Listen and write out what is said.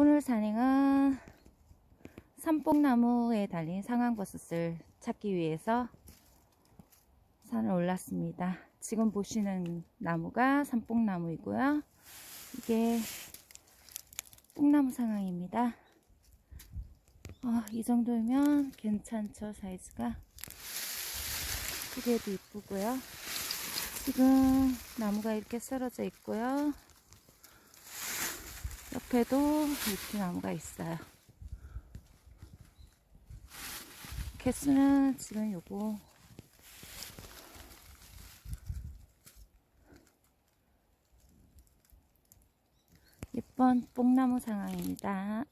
오늘 산행은 삼뽕나무에 달린 상황버섯을 찾기 위해서 산을 올랐습니다. 지금 보시는 나무가 삼뽕나무이고요. 이게 뽕나무 상황입니다. 어, 이 정도면 괜찮죠 사이즈가 크기도 이쁘고요. 지금 나무가 이렇게 쓰러져 있고요. 옆에도 이렇게 나무가 있어요. 개수는 지금 요거 예쁜 뽕나무 상황입니다.